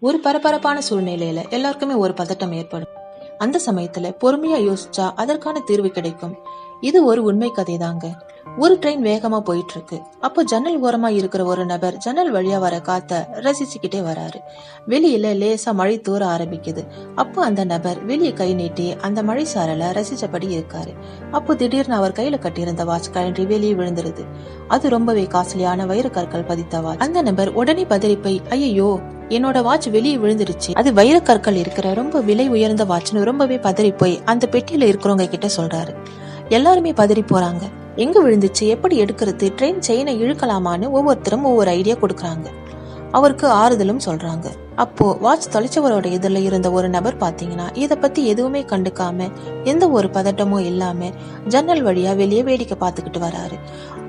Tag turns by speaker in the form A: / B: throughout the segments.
A: ஒரு பரபரப்பான சூழ்நிலையில எல்லாருக்குமே ஒரு பதட்டம் ஏற்படும். அந்த சமயத்துல பொறுமையா யோசிச்சா அதற்கான தீர்வு கிடைக்கும். இது ஒரு உண்மை கதை தாங்க ஒரு ட்ரெயின் வேகமா போயிட்டு இருக்கு அப்போ ஜன்னல் ஓரமா இருக்கிற ஒரு நபர் ஜன்னல் வழியா வர காத்த ரசிச்சுக்கிட்டே வராரு. வெளியில லேசா மழை தூர ஆரம்பிக்குது. அப்போ அந்த நபர் வெளியே கை நீட்டி அந்த மழை சாரல ரசிச்சபடி இருக்காரு. அப்போ திடீர்னு அவர் கையில கட்டியிருந்த வாட்ச் கழன்றி வெளியே விழுந்துருது. அது ரொம்பவே காஸ்ட்லியான வைர கற்கள் பதித்த வாட்ச் அந்த நபர் உடனே பதறி ஐயோ என்னோட வாட்ச் வெளியே விழுந்துருச்சு. அது வைரக்கற்கள் இருக்கிற ரொம்ப விலை உயர்ந்த வாட்ச்னு ரொம்பவே பதறி போய் அந்த பெட்டியில இருக்கிறவங்க கிட்ட சொல்றாரு. எல்லாருமே பதறி போறாங்க. எங்க விழுந்துச்சு? எப்படி எடுக்கிறது? ட்ரெயின் செயினை இழுக்கலாமான்னு ஒவ்வொருத்தரும் ஒவ்வொரு ஐடியா கொடுக்கறாங்க. அவருக்கு ஆறுதலும் சொல்றாங்க. அப்போ வாட்ச் தொலைச்சவரோட எதிரில் இருந்த ஒரு நபர் பாத்தீங்கன்னா இதை பத்தி எதுவுமே கண்டுக்காம எந்த ஒரு பதட்டமும் இல்லாம ஜன்னல் வழியா வெளியே வேடிக்கை பார்த்துக்கிட்டு வராரு.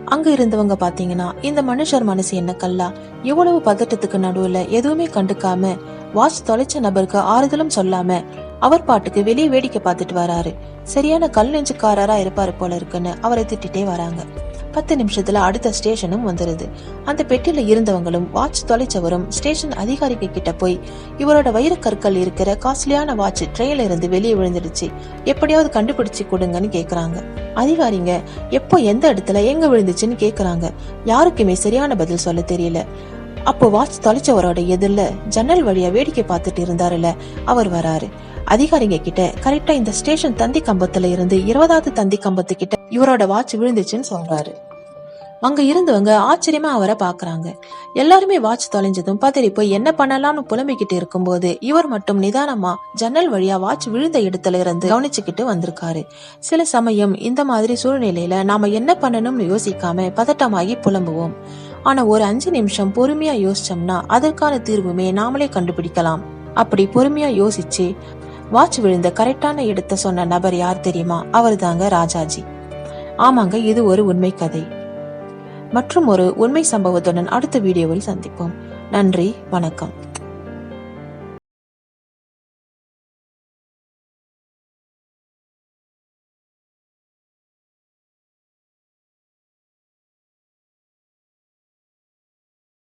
A: அங்க இருந்தவங்க பாத்தீங்கன்னா இந்த மனுஷர் மனசு என்ன கல்லா? இவ்வளவு பதட்டத்துக்கு நடுவுல எதுவுமே கண்டுக்காம வாட்ச் தொலைச்ச நபருக்கு ஆறுதலும் சொல்லாம அவர் பாட்டுக்கு வெளியே வேடிக்கை பார்த்துட்டு வராரு. சரியான கல் நெஞ்சுக்காரரா இருப்பாரு போல இருக்குன்னு அவரை திட்டிட்டே வராங்க. பத்து நிமிஷத்துல அடுத்த ஸ்டேஷனும் வந்துருது. அந்த பெட்டியில இருந்தவங்களும் வாட்ச் தொலைச்சவரும் ஸ்டேஷன் அதிகாரிக்கு கிட்ட போய் இவரோட வைரக்கற்கள் இருக்கிற காஸ்ட்லியான வாட்ச் ட்ரெயின்ல இருந்து வெளியே விழுந்துடுச்சு. எப்படியாவது கண்டுபிடிச்சு கொடுங்கன்னு கேக்குறாங்க. அதிகாரிங்க எப்போ எந்த இடத்துல எங்க விழுந்துச்சுன்னு கேக்குறாங்க. யாருக்குமே சரியான பதில் சொல்ல தெரியல. அப்போ வாட்ச் தொலைச்சவரோட எதிரில் ஜன்னல் வழியா வேடிக்கை பார்த்துட்டு இருந்தாருல அவர் வராரு. அதிகாரிங்க கிட்ட கரெக்டா இந்த ஸ்டேஷன் தந்தி கம்பத்துல இருந்து இருபதாவது தந்தி கம்பத்து கிட்ட இவரோட வாட்ச் விழுந்துச்சுன்னு சொல்றாரு. அங்க இருந்தவங்க ஆச்சரியமா அவரை பாக்குறாங்க. எல்லாருமே வாட்ச் தொலைஞ்சதும் பதறி போய் என்ன பண்ணலாம்னு புலம்பிக்கிட்டு இருக்கும்போது இவர் மட்டும் நிதானமா ஜன்னல் வழியா வாட்ச் விழுந்த இடத்துல இருந்து கவனிச்சுக்கிட்டு வந்திருக்காரு. சில சமயம் இந்த மாதிரி சூழ்நிலையில நாம என்ன பண்ணணும்னு யோசிக்காம பதட்டமாகி புலம்புவோம். ஆனா ஒரு அஞ்சு நிமிஷம் பொறுமையா யோசிச்சோம்னா அதற்கான தீர்வுமே நாமளே கண்டுபிடிக்கலாம். அப்படி பொறுமையா யோசிச்சு வாட்ச் விழுந்த கரெக்டான இடத்த சொன்ன நபர் யார் தெரியுமா? அவர் தாங்க ராஜாஜி. ஆமாங்க இது ஒரு உண்மை கதை. மற்றும் ஒரு உண்மை சம்பவத்துடன் அடுத்த வீடியோவில் சந்திப்போம். நன்றி வணக்கம்.